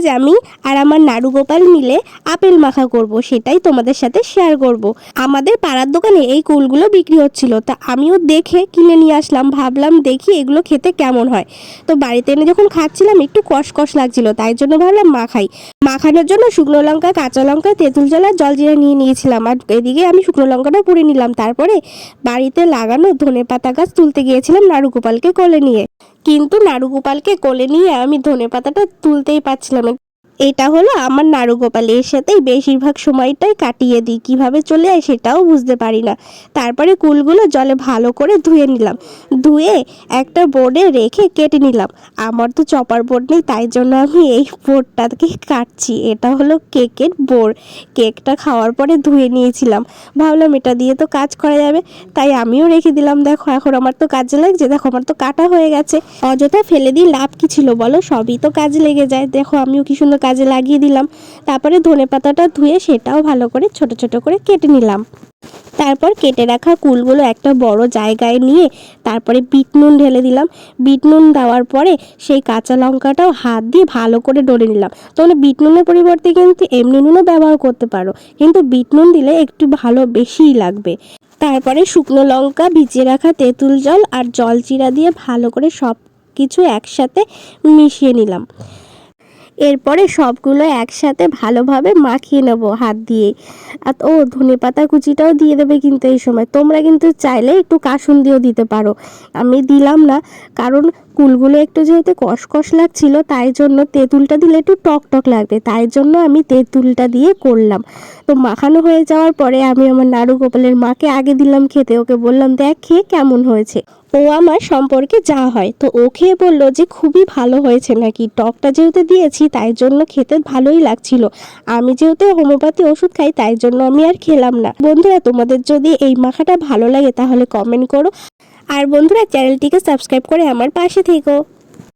আজ আমি আর আমার নাড়ু গোপাল মিলে আপেল মাখা করব, সেটাই তোমাদের সাথে শেয়ার করব। আমাদের পাড়ার দোকানে এই কুলগুলো বিক্রি হচ্ছিল, তা আমিও দেখে কিনে নিয়ে আসলাম, ভাবলাম দেখি এগুলো খেতে কেমন হয়। তো বাড়িতে এনে যখন খাচ্ছিলাম, একটু কষকষ লাগছিল, তাই জন্য ভাবলাম মাখাই মাখানোর জন্য শুকনো লঙ্কা, কাঁচা লঙ্কা, তেঁতুল জল আর নিয়ে নিয়েছিলাম, আর এদিকে আমি শুকনো লঙ্কাটা পুড়ে নিলাম। তারপরে বাড়িতে লাগানো ধনে পাতা গাছ তুলতে গিয়েছিলাম নাড়ু গোপালকে কোলে নিয়ে। কিন্তু নাড়ু গোপালকে কোলে নিয়ে আমি ধনে পাতাটা তুলতেই পারছিলাম এটা হলো আমার নাড়ু গোপাল এর সাথেই বেশিরভাগ সময়টাই কাটিয়ে দিই। কীভাবে চলে যায় সেটাও বুঝতে পারি না। তারপরে কুলগুলো জলে ভালো করে ধুয়ে নিলাম। ধুয়ে একটা বোর্ডে রেখে কেটে নিলাম। আমার তো চপার বোর্ড নেই, তাই জন্য আমি এই বোর্ডটাকে কাটছি। এটা হলো কেকের বোর্ড। কেকটা খাওয়ার পরে ধুয়ে নিয়েছিলাম। ভাবলাম এটা দিয়ে তো কাজ করা যাবে। তাই আমিও রেখে দিলাম। দেখো, এখন আমার তো কাজে লাগছে। দেখো, আমার তো কাটা হয়ে গেছে। অযথা ফেলে দিয়ে লাভ কি ছিল বলো? সবই তো কাজে লেগে যায়। দেখো, আমিও কি সুন্দর কাজে লাগিয়ে দিলাম। তারপরে ধনে পাতাটা ধুয়ে সেটাও ভালো করে ছোট ছোট করে কেটে নিলাম। তারপর কেটে রাখা কুলগুলো একটা বড় জায়গায় নিয়ে তারপরে বিট নুন ঢেলে দিলাম। বিট নুন দেওয়ার পরে সেই কাঁচা লঙ্কাটাও হাত দিয়ে ভালো করে ডলে নিলাম। তোমরা বিট নুনের পরিবর্তে কিন্তু এমনি নুনও ব্যবহার করতে পারো। কিন্তু বিট নুন দিলে একটু ভালো বেশিই লাগবে। তারপরে শুকনো লঙ্কা, ভিজিয়ে রাখা তেঁতুল জল আর জল জিরা দিয়ে ভালো করে সব কিছু একসাথে মিশিয়ে নিলাম। এরপরে সবগুলো একসাথে ভালোভাবে মাখিয়ে নেব হাত দিয়ে। আর ও ধনে পাতা কুচিটাও দিয়ে দেবে কিন্তু এই সময়। তোমরা কিন্তু চাইলে একটু কাসুন দিয়েও দিতে পারো। আমি দিলাম না, কারণ কুলগুলো একটু যেহেতু কষকষ লাগছিল, তাই জন্য তেঁতুলটা দিলে একটু টক টক লাগবে। তাই জন্য আমি তেঁতুলটা দিয়ে করলাম। তো মাখানো হয়ে যাওয়ার পরে আমি আমার নাড়ু গোপালের মাকে আগে দিলাম খেতে। ওকে বললাম, দেখ, খেয়ে কেমন হয়েছে? ও আমার সম্পর্কে যা হয়। তো ও খেয়ে বলল যে খুবই ভালো হয়েছে নাকি। টকটা যেহেতু দিয়েছি, তাই জন্য খেতে ভালোই লাগছিল। আমি যেহেতু হোমিওপ্যাথি ওষুধ খাই, তাই জন্য আমি আর খেলাম না। বন্ধুরা, তোমাদের যদি এই মাখাটা ভালো লাগে, তাহলে কমেন্ট করো। আর বন্ধুরা, চ্যানেলটিকে সাবস্ক্রাইব করে আমার পাশে থেকো।